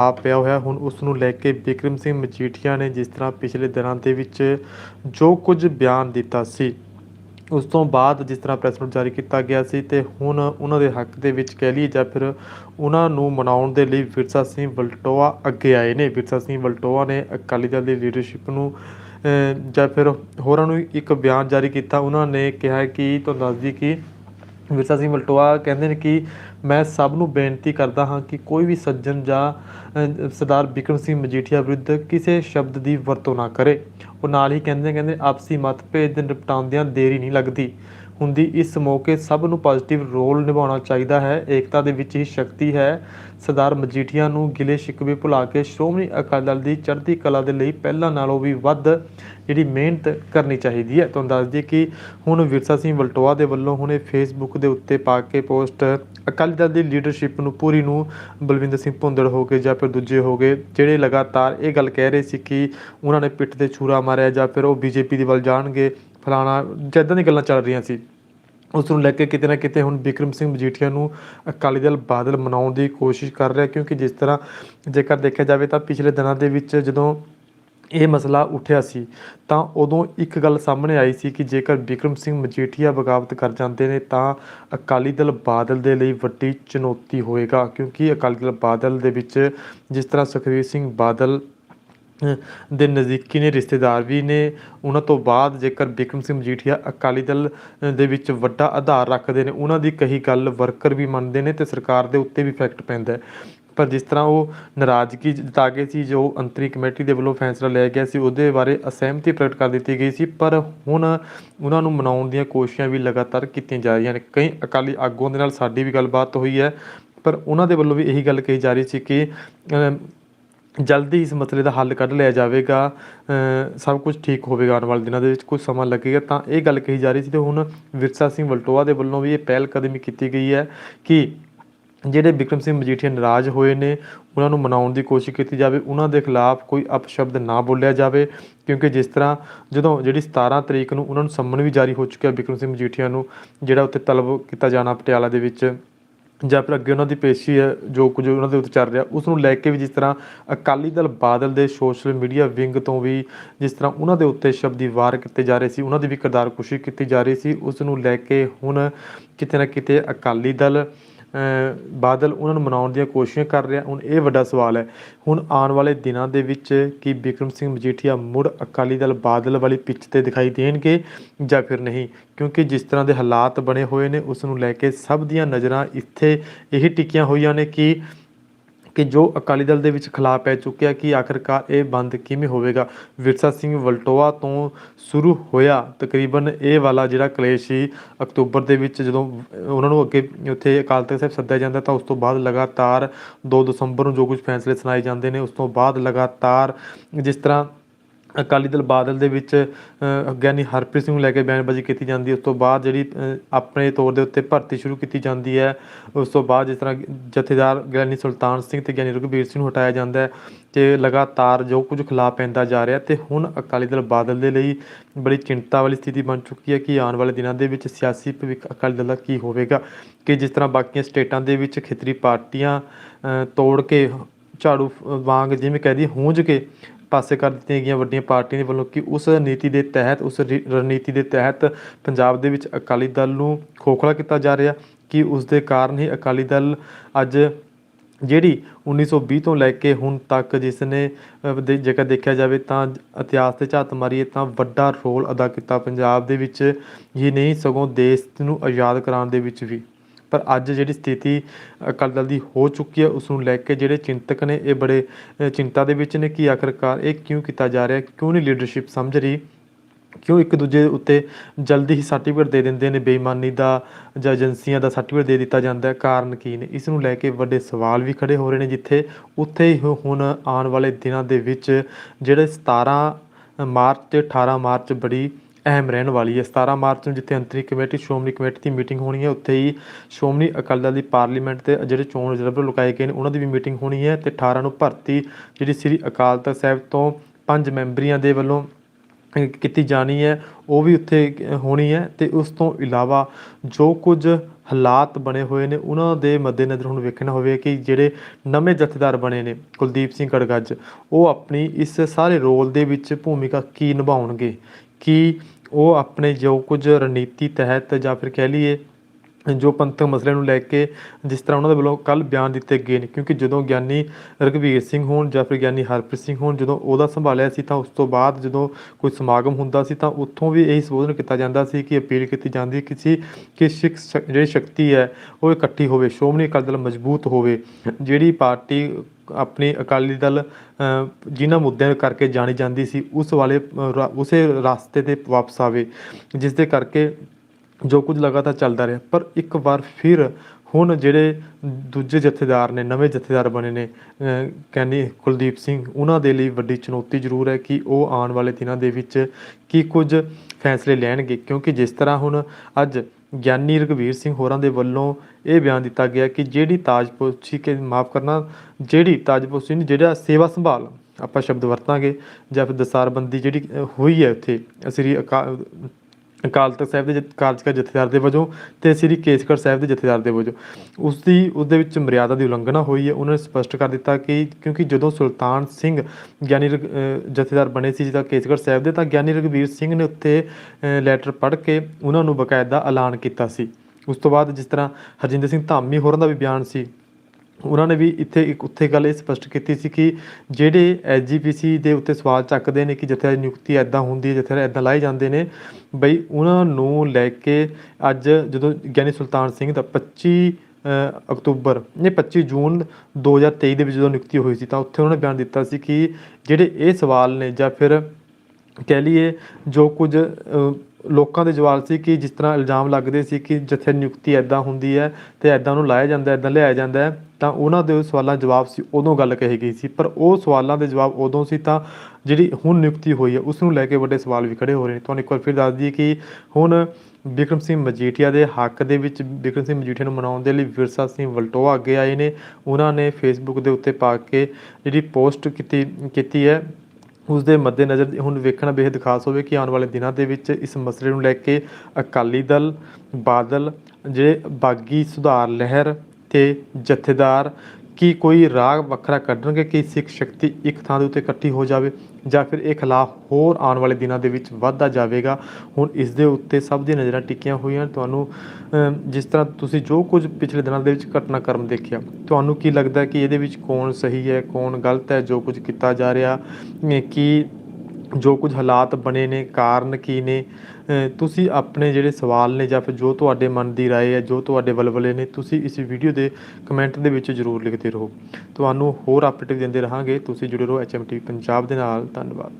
ਆਪ ਪਿਆ ਹੋਇਆ। ਹੁਣ ਉਸ ਨੂੰ ਲੈ ਕੇ ਬਿਕਰਮ ਸਿੰਘ ਮਜੀਠੀਆ ਨੇ ਜਿਸ ਤਰ੍ਹਾਂ ਪਿਛਲੇ ਦਿਨਾਂ ਦੇ ਵਿੱਚ ਜੋ ਕੁਝ ਬਿਆਨ ਦਿੱਤਾ ਸੀ, ਉਸ ਤੋਂ ਬਾਅਦ ਜਿਸ ਤਰ੍ਹਾਂ ਪ੍ਰੈਸ ਨੋਟ ਜਾਰੀ ਕੀਤਾ ਗਿਆ ਸੀ ਤੇ ਹੁਣ ਉਹਨਾਂ ਦੇ ਹੱਕ ਦੇ ਵਿੱਚ ਕਹਿ ਲਈਏ ਜਾਂ ਫਿਰ ਉਹਨਾਂ ਨੂੰ ਮਨਾਉਣ ਦੇ ਲਈ ਵਿਰਸਾ ਸਿੰਘ ਵਲਟੋਆ ਅੱਗੇ ਆਏ ਨੇ। ਵਿਰਸਾ ਸਿੰਘ ਵਲਟੋਆ ਨੇ ਅਕਾਲੀ ਦਲ ਦੀ ਲੀਡਰਸ਼ਿਪ ਨੂੰ ਜਾਂ ਫਿਰ ਹੋਰਾਂ ਨੂੰ ਇੱਕ ਬਿਆਨ ਜਾਰੀ ਕੀਤਾ। ਉਹਨਾਂ ਨੇ ਕਿਹਾ ਕਿ, ਤੁਹਾਨੂੰ ਦੱਸ ਦਈਏ ਕਿ ਵਿਰਸਾ ਸਿੰਘ ਵਲਟੋਆ ਕਹਿੰਦੇ ਨੇ ਕਿ ਮੈਂ ਸਭ ਨੂੰ ਬੇਨਤੀ ਕਰਦਾ ਹਾਂ ਕਿ ਕੋਈ ਵੀ ਸੱਜਣ ਜਾਂ ਸਰਦਾਰ ਬਿਕਰਮ ਸਿੰਘ ਮਜੀਠੀਆ ਵਿਰੁੱਧ ਕਿਸੇ ਸ਼ਬਦ ਦੀ ਵਰਤੋਂ ਨਾ ਕਰੇ। ਉਹ ਨਾਲ ਹੀ ਕਹਿੰਦੇ ਕਹਿੰਦੇ ਆਪਸੀ ਮਤਭੇਦ ਨਿਪਟਾਉਂਦਿਆਂ ਦੇਰੀ ਨਹੀਂ ਲੱਗਦੀ। ਹੁੰਦੀ ਇਸ ਮੌਕੇ ਸਭ ਨੂੰ ਪੋਜ਼ਿਟਿਵ ਰੋਲ ਨਿਭਾਉਣਾ ਚਾਹੀਦਾ ਹੈ। ਏਕਤਾ ਦੇ ਵਿੱਚ ਹੀ ਸ਼ਕਤੀ ਹੈ। ਸਰਦਾਰ ਮਜੀਠੀਆ ਨੂੰ ਗਿਲੇ ਸ਼ਿਕਵੇ ਭੁਲਾ ਕੇ ਸ਼੍ਰੋਮਣੀ ਅਕਾਲੀ ਦਲ ਦੀ ਚੜ੍ਹਦੀ ਕਲਾ ਦੇ ਲਈ ਪਹਿਲਾਂ ਨਾਲੋਂ ਵੀ ਵੱਧ ਜਿਹੜੀ ਮਿਹਨਤ ਕਰਨੀ ਚਾਹੀਦੀ ਹੈ। ਤੁਹਾਨੂੰ ਦੱਸ ਦਈਏ ਕਿ ਹੁਣ ਵਿਰਸਾ ਸਿੰਘ ਵਲਟੋਆ ਦੇ ਵੱਲੋਂ ਹੁਣੇ ਫੇਸਬੁੱਕ ਦੇ ਉੱਤੇ ਪਾ ਕੇ ਪੋਸਟ ਅਕਾਲੀ ਦਲ ਦੀ ਲੀਡਰਸ਼ਿਪ ਨੂੰ ਪੂਰੀ ਨੂੰ ਬਲਵਿੰਦਰ ਸਿੰਘ ਭੁੰਦੜ ਹੋ ਗਏ ਜਾਂ ਫਿਰ ਦੂਜੇ ਹੋ ਗਏ, ਜਿਹੜੇ ਲਗਾਤਾਰ ਇਹ ਗੱਲ ਕਹਿ ਰਹੇ ਸੀ ਕਿ ਉਹਨਾਂ ਨੇ ਪਿੱਠ ਤੇ ਛੁਰਾ ਮਾਰਿਆ ਜਾਂ ਫਿਰ ਉਹ ਬੀਜੇਪੀ ਦੇ ਵੱਲ ਜਾਣਗੇ। ਫਲਾਣਾ, ਜਿੱਦਾਂ ਦੀ ਗੱਲਾਂ ਚੱਲ ਰਹੀਆਂ ਸੀ। ਉਸ ਨੂੰ ਲੈ ਕੇ ਕਿਤੇ ਨਾ ਕਿਤੇ ਹੁਣ ਬਿਕਰਮ ਸਿੰਘ ਮਜੀਠੀਆ ਨੂੰ ਅਕਾਲੀ ਦਲ ਬਾਦਲ ਮਨਾਉਣ ਦੀ ਕੋਸ਼ਿਸ਼ ਕਰ ਰਿਹਾ, ਕਿਉਂਕਿ ਜਿਸ ਤਰ੍ਹਾਂ ਜੇਕਰ ਦੇਖਿਆ ਜਾਵੇ ਤਾਂ ਪਿਛਲੇ ਦਿਨਾਂ ਦੇ ਵਿੱਚ ਜਦੋਂ ਇਹ ਮਸਲਾ ਉੱਠਿਆ ਸੀ, ਤਾਂ ਉਦੋਂ ਇੱਕ ਗੱਲ ਸਾਹਮਣੇ ਆਈ ਸੀ ਕਿ ਜੇਕਰ ਬਿਕਰਮ ਸਿੰਘ ਮਜੀਠੀਆ ਬਗਾਵਤ ਕਰ ਜਾਂਦੇ ਨੇ, ਤਾਂ ਅਕਾਲੀ ਦਲ ਬਾਦਲ ਦੇ ਲਈ ਵੱਡੀ ਚੁਣੌਤੀ ਹੋਏਗਾ। ਕਿਉਂਕਿ ਅਕਾਲੀ ਦਲ ਬਾਦਲ ਦੇ ਵਿੱਚ ਜਿਸ ਤਰ੍ਹਾਂ ਸੁਖਬੀਰ ਸਿੰਘ ਬਾਦਲ ਦੇ ਨਜ਼ਦੀਕੀ ਨੇ ਰਿਸ਼ਤੇਦਾਰ ਵੀ ਨੇ। ਉਹਨਾਂ ਤੋਂ ਬਾਅਦ ਜੇਕਰ ਬਿਕਰਮ ਸਿੰਘ ਮਜੀਠੀਆ ਅਕਾਲੀ ਦਲ ਦੇ ਵਿੱਚ ਵੱਡਾ ਆਧਾਰ ਰੱਖਦੇ ਨੇ, ਉਹਨਾਂ ਦੀ ਕਹੀ ਗੱਲ ਵਰਕਰ ਵੀ ਮੰਨਦੇ ਨੇ ਤੇ ਸਰਕਾਰ ਦੇ ਉੱਤੇ ਵੀ ਇਫੈਕਟ ਪੈਂਦਾ ਹੈ। ਪਰ ਜਿਸ ਤਰ੍ਹਾਂ ਉਹ ਨਾਰਾਜ਼ਗੀ ਜਤਾ ਕੇ ਸੀ, ਜੋ ਅੰਤਰੀ ਕਮੇਟੀ ਦੇ ਵੱਲੋਂ ਫੈਸਲਾ ਲਿਆ ਗਿਆ ਸੀ, ਉਹਦੇ ਬਾਰੇ ਅਸਹਿਮਤੀ ਪ੍ਰਗਟ ਕਰ ਦਿੱਤੀ ਗਈ ਸੀ। ਪਰ ਹੁਣ ਉਹਨਾਂ ਨੂੰ ਮਨਾਉਣ ਦੀਆਂ ਕੋਸ਼ਿਸ਼ਾਂ ਵੀ ਲਗਾਤਾਰ ਕੀਤੀਆਂ ਜਾ ਰਹੀਆਂ ਨੇ। ਕਈ ਅਕਾਲੀ ਆਗੂਆਂ ਦੇ ਨਾਲ ਸਾਡੀ ਵੀ ਗੱਲਬਾਤ ਹੋਈ ਹੈ, ਪਰ ਉਹਨਾਂ ਦੇ ਵੱਲੋਂ ਵੀ ਇਹੀ ਗੱਲ ਕਹੀ ਜਾ ਰਹੀ ਸੀ ਕਿ ਜਲਦੀ ਇਸ ਮਸਲੇ ਦਾ ਹੱਲ ਕੱਢ ਲਿਆ ਜਾਵੇਗਾ। ਸਭ ਕੁਝ ਠੀਕ ਹੋਵੇਗਾ ਆਉਣ ਵਾਲੇ ਦਿਨਾਂ ਦੇ ਵਿੱਚ, ਕੁਝ ਸਮਾਂ ਲੱਗੇਗਾ। ਤਾਂ ਇਹ ਗੱਲ ਕਹੀ ਜਾ ਰਹੀ ਸੀ ਤੇ ਹੁਣ ਵਿਰਸਾ ਸਿੰਘ ਵਲਟੋਆ ਦੇ ਵੱਲੋਂ ਵੀ ਇਹ ਪਹਿਲ ਕਦਮੀ ਕੀਤੀ ਗਈ ਹੈ ਕਿ ਜਿਹੜੇ ਬਿਕਰਮ ਸਿੰਘ ਮਜੀਠੀਆ ਨਾਰਾਜ਼ ਹੋਏ ਨੇ, ਉਹਨਾਂ ਨੂੰ ਮਨਾਉਣ ਦੀ ਕੋਸ਼ਿਸ਼ ਕੀਤੀ ਜਾਵੇ। ਉਹਨਾਂ ਦੇ ਖਿਲਾਫ ਕੋਈ ਅਪਸ਼ਬਦ ਨਾ ਬੋਲਿਆ ਜਾਵੇ, ਕਿਉਂਕਿ ਜਿਸ ਤਰ੍ਹਾਂ ਜਦੋਂ ਜਿਹੜੀ 17 ਤਰੀਕ ਨੂੰ ਉਹਨਾਂ ਨੂੰ ਸੰਮਨ ਵੀ ਜਾਰੀ ਹੋ ਚੁੱਕਿਆ ਬਿਕਰਮ ਸਿੰਘ ਮਜੀਠੀਆ ਨੂੰ, ਜਿਹੜਾ ਉੱਤੇ ਤਲਬ ਕੀਤਾ ਜਾਣਾ ਪਟਿਆਲਾ ਦੇ ਵਿੱਚ ਜਾਂ ਫਿਰ ਅੱਗੇ ਉਹਨਾਂ ਦੀ ਪੇਸ਼ੀ ਹੈ, ਜੋ ਕੁਝ ਉਹਨਾਂ ਦੇ ਉੱਤੇ ਚੱਲ ਰਿਹਾ ਉਸ ਨੂੰ ਲੈ ਕੇ ਵੀ ਜਿਸ ਤਰ੍ਹਾਂ ਅਕਾਲੀ ਦਲ ਬਾਦਲ ਦੇ ਸੋਸ਼ਲ ਮੀਡੀਆ ਵਿੰਗ ਤੋਂ ਵੀ ਜਿਸ ਤਰ੍ਹਾਂ ਉਹਨਾਂ ਦੇ ਉੱਤੇ ਸ਼ਬਦੀ ਵਾਰ ਕੀਤੇ ਜਾ ਰਹੇ ਸੀ, ਉਹਨਾਂ ਦੀ ਵੀ ਕਿਰਦਾਰ ਕੁਸ਼ੀ ਕੀਤੀ ਜਾ ਰਹੀ ਸੀ ਉਸ ਨੂੰ ਲੈ ਕੇ ਹੁਣ ਕਿਤੇ ਨਾ ਕਿਤੇ ਅਕਾਲੀ ਦਲ ਬਾਦਲ ਉਹਨਾਂ ਨੂੰ ਮਨਾਉਣ ਦੀਆਂ ਕੋਸ਼ਿਸ਼ਾਂ ਕਰ ਰਿਹਾ। ਹੁਣ ਇਹ ਵੱਡਾ ਸਵਾਲ ਹੈ। ਹੁਣ ਆਉਣ ਵਾਲੇ ਦਿਨਾਂ ਦੇ ਵਿੱਚ ਕੀ ਬਿਕਰਮ ਸਿੰਘ ਮਜੀਠੀਆ ਮੁੜ ਅਕਾਲੀ ਦਲ ਬਾਦਲ ਵਾਲੀ ਪਿੱਚ ਤੇ ਦਿਖਾਈ ਦੇਣਗੇ ਜਾਂ ਫਿਰ ਨਹੀਂ? ਕਿਉਂਕਿ ਜਿਸ ਤਰ੍ਹਾਂ ਦੇ ਹਾਲਾਤ ਬਣੇ ਹੋਏ ਨੇ, ਉਸ ਨੂੰ ਲੈ ਕੇ ਸਭ ਦੀਆਂ ਨਜ਼ਰਾਂ ਇੱਥੇ ਇਹੀ ਟਿਕੀਆਂ ਹੋਈਆਂ ਨੇ ਕਿ ਕਿ ਜੋ ਅਕਾਲੀ ਦਲ ਦੇ ਵਿੱਚ ਖਲਾ ਪੈ ਚੁੱਕਿਆ ਕਿ ਆਖਰਕਾਰ ਇਹ ਬੰਦ ਕਿਵੇਂ ਹੋਵੇਗਾ? ਵਿਰਸਾ ਸਿੰਘ ਵਲਟੋਆ ਤੋਂ ਸ਼ੁਰੂ ਹੋਇਆ ਤਕਰੀਬਨ ਇਹ ਵਾਲਾ ਜਿਹੜਾ ਕਲੇਸ਼ ਸੀ, ਅਕਤੂਬਰ ਦੇ ਵਿੱਚ ਜਦੋਂ ਉਹਨਾਂ ਨੂੰ ਅੱਗੇ ਉੱਥੇ ਅਕਾਲ ਤਖਤ ਸਾਹਿਬ ਸੱਦਿਆ ਜਾਂਦਾ, ਤਾਂ ਉਸ ਤੋਂ ਬਾਅਦ ਲਗਾਤਾਰ 2 ਦਸੰਬਰ ਨੂੰ ਜੋ ਕੁਝ ਫੈਸਲੇ ਸੁਣਾਏ ਜਾਂਦੇ ਨੇ, ਉਸ ਤੋਂ ਬਾਅਦ ਲਗਾਤਾਰ ਜਿਸ ਤਰ੍ਹਾਂ ਅਕਾਲੀ ਦਲ ਬਾਦਲ ਦੇ ਵਿੱਚ ਗਿਆਨੀ ਹਰਪ੍ਰੀਤ ਸਿੰਘ ਨੂੰ ਲੈ ਕੇ ਬਿਆਨਬਾਜ਼ੀ ਕੀਤੀ ਜਾਂਦੀ ਹੈ। ਉਸ ਤੋਂ ਬਾਅਦ ਜਿਹੜੀ ਆਪਣੇ ਤੌਰ ਦੇ ਉੱਤੇ ਭਰਤੀ ਸ਼ੁਰੂ ਕੀਤੀ ਜਾਂਦੀ ਹੈ, ਉਸ ਤੋਂ ਬਾਅਦ ਜਿਸ ਤਰ੍ਹਾਂ ਜਥੇਦਾਰ ਗਿਆਨੀ ਸੁਲਤਾਨ ਸਿੰਘ ਤੇ ਗਿਆਨੀ ਰਘਬੀਰ ਸਿੰਘ ਨੂੰ ਹਟਾਇਆ ਜਾਂਦਾ ਹੈ ਤੇ ਲਗਾਤਾਰ ਜੋ ਕੁਝ ਖਿਲਾਫ ਪੈਂਦਾ ਜਾ ਰਿਹਾ ਤੇ ਹੁਣ ਅਕਾਲੀ ਦਲ ਬਾਦਲ ਦੇ ਲਈ ਬੜੀ ਚਿੰਤਾ ਵਾਲੀ ਸਥਿਤੀ ਬਣ ਚੁੱਕੀ ਹੈ ਕਿ ਆਉਣ ਵਾਲੇ ਦਿਨਾਂ ਦੇ ਵਿੱਚ ਸਿਆਸੀ ਭਵਿੱਖ ਅਕਾਲੀ ਦਲ ਦਾ ਕੀ ਹੋਵੇਗਾ? ਕਿ ਜਿਸ ਤਰ੍ਹਾਂ ਬਾਕੀਆਂ ਸਟੇਟਾਂ ਦੇ ਵਿੱਚ ਖੇਤਰੀ ਪਾਰਟੀਆਂ ਤੋੜ ਕੇ ਝਾੜੂ ਵਾਂਗ ਜਿਵੇਂ ਕਹਿ ਦਈਏ, ਹੂੰਝ ਕੇ ਪਾਸੇ ਕਰ ਦਿੱਤੀਆਂ ਗਈਆਂ ਵੱਡੀਆਂ ਪਾਰਟੀਆਂ ਦੇ ਵੱਲੋਂ ਕਿ ਉਸ ਨੀਤੀ ਦੇ ਤਹਿਤ, ਉਸ ਰੀ- ਰਣਨੀਤੀ ਦੇ ਤਹਿਤ ਪੰਜਾਬ ਦੇ ਵਿੱਚ ਅਕਾਲੀ ਦਲ ਨੂੰ ਖੋਖਲਾ ਕੀਤਾ ਜਾ ਰਿਹਾ ਕਿ ਉਸ ਦੇ ਕਾਰਨ ਹੀ ਅਕਾਲੀ ਦਲ ਅੱਜ ਜਿਹੜੀ 1920 ਤੋਂ ਲੈ ਕੇ ਹੁਣ ਤੱਕ ਜਿਸ ਨੇ ਜੇਕਰ ਦੇਖਿਆ ਜਾਵੇ ਤਾਂ ਇਤਿਹਾਸ ਤੇ ਝਾਤ ਮਾਰੀਏ ਤਾਂ ਵੱਡਾ ਰੋਲ ਅਦਾ ਕੀਤਾ ਪੰਜਾਬ ਦੇ ਵਿੱਚ, ਹੀ ਨਹੀਂ ਸਗੋਂ ਦੇਸ਼ ਨੂੰ ਆਜ਼ਾਦ ਕਰਾਉਣ ਦੇ ਵਿੱਚ ਵੀ। ਪਰ ਅੱਜ ਜਿਹੜੀ ਸਥਿਤੀ ਅਕਾਲੀ ਦਲ ਦੀ ਹੋ ਚੁੱਕੀ ਹੈ ਉਸ ਨੂੰ ਲੈ ਕੇ ਜਿਹੜੇ ਚਿੰਤਕ ਨੇ, ਇਹ ਬੜੇ ਚਿੰਤਾ ਦੇ ਵਿੱਚ ਨੇ ਕਿ ਆਖਰਕਾਰ ਇਹ ਕਿਉਂ ਕੀਤਾ ਜਾ ਰਿਹਾ, ਕਿਉਂ ਨਹੀਂ ਲੀਡਰਸ਼ਿਪ ਸਮਝ ਰਹੀ, ਕਿਉਂ ਇੱਕ ਦੂਜੇ ਉੱਤੇ ਜਲਦੀ ਹੀ ਸਰਟੀਫਿਕੇਟ ਦੇ ਦਿੰਦੇ ਨੇ, ਬੇਈਮਾਨੀ ਦਾ ਜਾਂ ਏਜੰਸੀਆਂ ਦਾ ਸਰਟੀਫਿਕੇਟ ਦੇ ਦਿੱਤਾ ਜਾਂਦਾ ਹੈ, ਕਾਰਨ ਕੀ ਨੇ? ਇਸ ਨੂੰ ਲੈ ਕੇ ਵੱਡੇ ਸਵਾਲ ਵੀ ਖੜੇ ਹੋ ਰਹੇ ਨੇ ਜਿੱਥੇ ਉੱਥੇ ਹੀ ਹੁਣ ਆਉਣ ਵਾਲੇ ਦਿਨਾਂ ਦੇ ਵਿੱਚ ਜਿਹੜੇ 17 ਮਾਰਚ ਤੇ 18 ਮਾਰਚ ਬੜੀ ਅਹਿਮ ਰਹਿਣ ਵਾਲੀ ਹੈ। 17 ਮਾਰਚ ਨੂੰ ਜਿੱਥੇ ਅੰਤਰੀ ਕਮੇਟੀ, ਸ਼੍ਰੋਮਣੀ ਕਮੇਟੀ ਦੀ ਮੀਟਿੰਗ ਹੋਣੀ ਹੈ, ਉੱਥੇ ਹੀ ਸ਼੍ਰੋਮਣੀ ਅਕਾਲੀ ਦਲ ਦੀ ਪਾਰਲੀਮੈਂਟ ਤੇ ਜਿਹੜੇ ਚੋਣ ਰਿਜ਼ਰਵਰ ਲੁਕਾਏ ਗਏ ਨੇ, ਉਹਨਾਂ ਦੀ ਵੀ ਮੀਟਿੰਗ ਹੋਣੀ ਹੈ ਤੇ 18 ਨੂੰ ਭਰਤੀ ਜਿਹੜੀ ਸ੍ਰੀ ਅਕਾਲ ਤਖਤ ਸਾਹਿਬ ਤੋਂ ਪੰਜ ਮੈਂਬਰੀਆਂ ਦੇ ਵੱਲੋਂ ਕੀਤੀ ਜਾਣੀ ਹੈ, ਉਹ ਵੀ ਉੱਥੇ ਹੋਣੀ ਹੈ ਤੇ ਉਸ ਤੋਂ ਇਲਾਵਾ ਜੋ ਕੁਝ ਹਾਲਾਤ ਬਣੇ ਹੋਏ ਨੇ, ਉਹਨਾਂ ਦੇ ਮੱਦੇਨਜ਼ਰ ਹੁਣ ਵੇਖਣਾ ਹੋਵੇ ਕਿ ਜਿਹੜੇ ਨਵੇਂ ਜਥੇਦਾਰ ਬਣੇ ਨੇ, ਕੁਲਦੀਪ ਸਿੰਘ ਗੜਗੱਜ ਉਹ ਆਪਣੀ ਇਸ ਸਾਰੇ ਰੋਲ ਦੇ ਵਿੱਚ ਭੂਮਿਕਾ ਕੀ ਨਿਭਾਉਣਗੇ? ਕਿ ਉਹ ਆਪਣੇ ਜੋ ਕੁਝ ਰਣਨੀਤੀ ਤਹਿਤ ਜਾਂ ਫਿਰ ਕਹਿ ਲਈਏ ਜੋ ਪੰਥਕ ਮਸਲੇ ਨੂੰ ਲੈ ਕੇ ਜਿਸ ਤਰ੍ਹਾਂ ਉਹਨਾਂ ਦੇ ਵੱਲੋਂ ਕੱਲ ਬਿਆਨ ਦਿੱਤੇ ਗਏ ਨੇ ਕਿਉਂਕਿ ਜਦੋਂ ਗਿਆਨੀ ਰਘਵੀਰ ਸਿੰਘ ਹੋਣ ਜਾਂ ਫਿਰ ਗਿਆਨੀ ਹਰਪ੍ਰੀਤ ਸਿੰਘ ਹੋਣ ਜਦੋਂ ਉਹਦਾ ਸੰਭਾਲਿਆ ਸੀ ਤਾਂ ਉਸ ਤੋਂ ਬਾਅਦ ਜਦੋਂ ਕੋਈ ਸਮਾਗਮ ਹੁੰਦਾ ਸੀ ਤਾਂ ਉੱਥੋਂ ਵੀ ਇਹੀ ਸੰਬੋਧਨ ਕੀਤਾ ਜਾਂਦਾ ਸੀ ਕਿ ਅਪੀਲ ਕੀਤੀ ਜਾਂਦੀ ਕਿ ਸੀ ਕਿ ਸਿੱਖ ਸ਼- ਜਿਹੜੀ ਸ਼ਕਤੀ ਹੈ ਉਹ ਇਕੱਠੀ ਹੋਵੇ ਸ਼੍ਰੋਮਣੀ ਅਕਾਲੀ ਦਲ ਮਜ਼ਬੂਤ ਹੋਵੇ ਜਿਹੜੀ ਪਾਰਟੀ ਆਪਣੀ ਅਕਾਲੀ ਦਲ ਜਿਨ੍ਹਾਂ ਮੁੱਦਿਆਂ ਕਰਕੇ ਜਾਣੀ ਜਾਂਦੀ ਸੀ ਉਸ ਵਾਲੇ ਅ, ਉਸੇ ਰਸਤੇ ਤੇ ਵਾਪਸ ਆਵੇ ਜਿਸ ਦੇ ਕਰਕੇ ਜੋ ਕੁਝ ਲਗਾਤਾਰ ਚੱਲਦਾ ਰਿਹਾ, ਪਰ ਇੱਕ ਵਾਰ ਫਿਰ ਹੁਣ ਜਿਹੜੇ ਦੂਜੇ ਜਥੇਦਾਰ ਨੇ, ਨਵੇਂ ਜਥੇਦਾਰ ਬਣੇ ਨੇ, ਅਹ ਕੁਲਦੀਪ ਸਿੰਘ, ਉਹਨਾਂ ਦੇ ਲਈ ਵੱਡੀ ਚੁਣੌਤੀ ਜ਼ਰੂਰ ਹੈ ਕਿ ਉਹ ਆਉਣ ਵਾਲੇ ਦਿਨਾਂ ਦੇ ਵਿੱਚ ਕੀ ਕੁਝ ਫੈਸਲੇ ਲੈਣਗੇ, ਕਿਉਂਕਿ ਜਿਸ ਤਰ੍ਹਾਂ ਹੁਣ ਅੱਜ ਗਿਆਨੀ ਰਘਵੀਰ ਸਿੰਘ ਹੋਰਾਂ ਦੇ ਵੱਲੋਂ ਇਹ ਬਿਆਨ ਦਿੱਤਾ ਗਿਆ ਕਿ ਜਿਹੜੀ ਤਾਜਪੋਸ਼ੀ ਕੇ ਮਾਫ ਕਰਨਾ, ਜਿਹੜੀ ਤਾਜਪੋਸ਼ੀ ਨਹੀਂ ਜਿਹੜਾ ਸੇਵਾ ਸੰਭਾਲ ਆਪਾਂ ਸ਼ਬਦ ਵਰਤਾਂਗੇ, ਜਾਂ ਫਿਰ ਦਸਾਰਬੰਦੀ ਜਿਹੜੀ ਹੋਈ ਹੈ ਉੱਥੇ, ਸ੍ਰੀ ਅਕਾ ਅਕਾਲ ਤਖਤ ਸਾਹਿਬ ਦੇ ਜਥ- ਜਥੇਦਾਰ ਦੇ ਵਜੋਂ ਤੇ ਸ੍ਰੀ ਕੇਸਗੜ੍ਹ ਸਾਹਿਬ ਦੇ ਜਥੇਦਾਰ ਦੇ ਵਜੋਂ। ਉਸ ਦੀ ਉਸ ਦੇ ਵਿੱਚ ਮਰਿਆਦਾ ਦੀ ਉਲੰਘਣਾ ਹੋਈ ਹੈ। ਉਹਨਾਂ ਨੇ ਸਪਸ਼ਟ ਕਰ ਦਿੱਤਾ ਕਿ ਕਿਉਂਕਿ ਜਦੋਂ ਸੁਲਤਾਨ ਸਿੰਘ ਗਿਆਨੀ ਰਘ- ਜਥੇਦਾਰ ਬਣੇ ਸੀ ਜਿਹਦਾ ਕੇਸਗੜ੍ਹ ਸਾਹਿਬ ਦੇ, ਤਾਂ ਗਿਆਨੀ ਰਘਵੀਰ ਸਿੰਘ ਨੇ ਉੱਥੇ ਲੈਟਰ ਪੜ੍ਹ ਕੇ ਉਹਨਾਂ ਨੂੰ ਬਕਾਇਦਾ ਐਲਾਨ ਕੀਤਾ ਸੀ। ਉਸ ਤੋਂ ਬਾਅਦ ਜਿਸ ਤਰ੍ਹਾਂ ਹਰਜਿੰਦਰ ਸਿੰਘ ਧਾਮੀ ਹੋਰਾਂ ਦਾ ਵੀ ਬਿਆਨ ਸੀ ਉਹਨਾਂ ਨੇ ਵੀ ਇੱਥੇ ਇੱਕ ਉੱਥੇ ਗੱਲ ਇਹ ਸਪਸ਼ਟ ਕੀਤੀ ਸੀ ਕਿ ਜਿਹੜੇ ਐਸਜੀਪੀਸੀ ਦੇ ਉੱਤੇ ਸਵਾਲ ਚੱਕਦੇ ਨੇ ਕਿ ਜਥੇਦਾਰ ਨਿਯੁਕਤੀ ਐਦਾਂ ਹੁੰਦੀ ਹੈ ਜਥੇਦਾਰ ਐਦਾਂ ਲਾਏ ਜਾਂਦੇ ਨੇ, ਬਈ ਉਹਨਾਂ ਨੂੰ ਲੈ ਕੇ ਅੱਜ ਜਦੋਂ ਗਿਆਨੀ ਸੁਲਤਾਨ ਸਿੰਘ ਦਾ 25 ਅਕਤੂਬਰ, ਨਹੀਂ 25 ਜੂਨ 2023 ਦੇ ਵਿੱਚ ਜਦੋਂ ਨਿਯੁਕਤੀ ਹੋਈ ਸੀ, ਤਾਂ ਉੱਥੇ ਉਹਨਾਂ ਨੇ ਬਿਆਨ ਦਿੱਤਾ ਸੀ ਕਿ ਜਿਹੜੇ ਇਹ ਸਵਾਲ ਨੇ ਜਾਂ ਫਿਰ ਕਹਿ ਲਈਏ ਜੋ ਕੁਝ ਲੋਕਾਂ ਦੇ ਜਵਾਬ ਸੀ ਕਿ ਜਿਸ ਤਰ੍ਹਾਂ ਇਲਜ਼ਾਮ ਲੱਗਦੇ ਸੀ ਕਿ ਜਿੱਥੇ ਨਿਯੁਕਤੀ ਐਦਾਂ ਹੁੰਦੀ ਹੈ ਤੇ ਐਦਾਂ ਨੂੰ ਲਾਇਆ ਜਾਂਦਾ ਐਦਾਂ ਲਿਆਇਆ ਜਾਂਦਾ ਹੈ, ਤਾਂ ਉਹਨਾਂ ਦੇ ਸਵਾਲਾਂ ਜਵਾਬ ਸੀ, ਉਦੋਂ ਗੱਲ ਕਹੀ ਗਈ ਸੀ। ਪਰ ਉਹ ਸਵਾਲਾਂ ਦੇ ਜਵਾਬ ਉਦੋਂ ਸੀ ਤਾਂ ਜਿਹੜੀ ਹੁਣ ਨਿਯੁਕਤੀ ਹੋਈ ਹੈ ਉਸ ਨੂੰ ਲੈ ਕੇ ਵੱਡੇ ਸਵਾਲ ਵੀ ਖੜੇ ਹੋ ਰਹੇ ਨੇ। ਤੁਹਾਨੂੰ ਇੱਕ ਵਾਰ ਫਿਰ ਦੱਸ ਦਈਏ ਕਿ ਹੁਣ ਬਿਕਰਮ ਸਿੰਘ ਮਜੀਠੀਆ ਦੇ ਹੱਕ ਦੇ ਵਿੱਚ ਬਿਕਰਮ ਸਿੰਘ ਮਜੀਠੀਆ ਨੂੰ ਮਨਾਉਣ ਦੇ ਲਈ ਵਿਰਸਾ ਸਿੰਘ ਵਲਟੋਆ ਅੱਗੇ ਆਏ ਨੇ। ਉਹਨਾਂ ਨੇ ਫੇਸਬੁੱਕ ਦੇ ਉੱਤੇ ਪਾ ਕੇ ਜਿਹੜੀ ਪੋਸਟ ਕੀਤੀ ਕੀਤੀ ਹੈ ਉਸ ਦੇ ਮੱਦੇਨਜ਼ਰ ਹੁਣ ਵੇਖਣਾ ਬੇहद ਖਾਸ ਹੋਵੇ ਕਿ ਆਉਣ ਵਾਲੇ ਦਿਨਾਂ ਦੇ ਵਿੱਚ ਇਸ ਮਸਲੇ ਨੂੰ ਲੈ ਕੇ ਅਕਾਲੀ ਦਲ, ਬਾਦਲ, ਜਿਹੜੇ ਬਾਗੀ ਸੁਧਾਰ ਲਹਿਰ ਤੇ ਜਥੇਦਾਰ ਕੀ ਕੋਈ ਰਾਗ ਵੱਖਰਾ ਕੱਢਣਗੇ ਕਿ ਸਿੱਖ ਸ਼ਕਤੀ ਇੱਕ ਥਾਂ ਦੇ ਉੱਤੇ ਇਕੱਠੀ ਹੋ ਜਾਵੇ ਜਾਂ ਫਿਰ ਇਹ ਖਿਲਾਫ ਹੋਰ ਆਉਣ ਵਾਲੇ ਦਿਨਾਂ ਦੇ ਵਿੱਚ ਵੱਧਦਾ ਜਾਵੇਗਾ? ਹੁਣ ਇਸ ਦੇ ਉੱਤੇ ਸਭ ਦੀਆਂ ਨਜ਼ਰਾਂ ਟਿਕੀਆਂ ਹੋਈਆਂ ਤੁਹਾਨੂੰ ਜਿਸ ਤਰ੍ਹਾਂ ਤੁਸੀਂ ਜੋ ਕੁਝ ਪਿਛਲੇ ਦਿਨਾਂ ਦੇ ਵਿੱਚ ਘਟਨਾਕ੍ਰਮ ਦੇਖਿਆ ਤੁਹਾਨੂੰ ਕੀ ਲੱਗਦਾ ਕਿ ਇਹਦੇ ਵਿੱਚ ਕੌਣ ਸਹੀ ਹੈ ਕੌਣ ਗਲਤ ਹੈ ਜੋ ਕੁਝ ਕੀਤਾ ਜਾ ਰਿਹਾ ਅਮ, ਕੀ ਜੋ ਕੁਝ ਹਾਲਾਤ ਬਣੇ ਨੇ, ਕਾਰਨ ਕੀ ਨੇ ਤੁਸੀਂ ਆਪਣੇ ਜਿਹੜੇ ਸਵਾਲ ਨੇ ਜਾਂ ਫਿਰ ਜੋ ਤੁਹਾਡੇ ਮਨ ਦੀ ਰਾਏ ਹੈ, ਜੋ ਤੁਹਾਡੇ ਵਲਵਲੇ ਨੇ, ਤੁਸੀਂ ਇਸ ਵੀਡੀਓ ਦੇ ਕਮੈਂਟ ਦੇ ਵਿੱਚ ਜ਼ਰੂਰ ਲਿਖਦੇ ਰਹੋ। ਤੁਹਾਨੂੰ ਹੋਰ ਅਪਡੇਟ ਦਿੰਦੇ ਰਹਾਂਗੇ। ਤੁਸੀਂ ਜੁੜੇ ਰਹੋ ਐਚਐਮਟੀ ਪੰਜਾਬ ਦੇ ਨਾਲ। ਧੰਨਵਾਦ।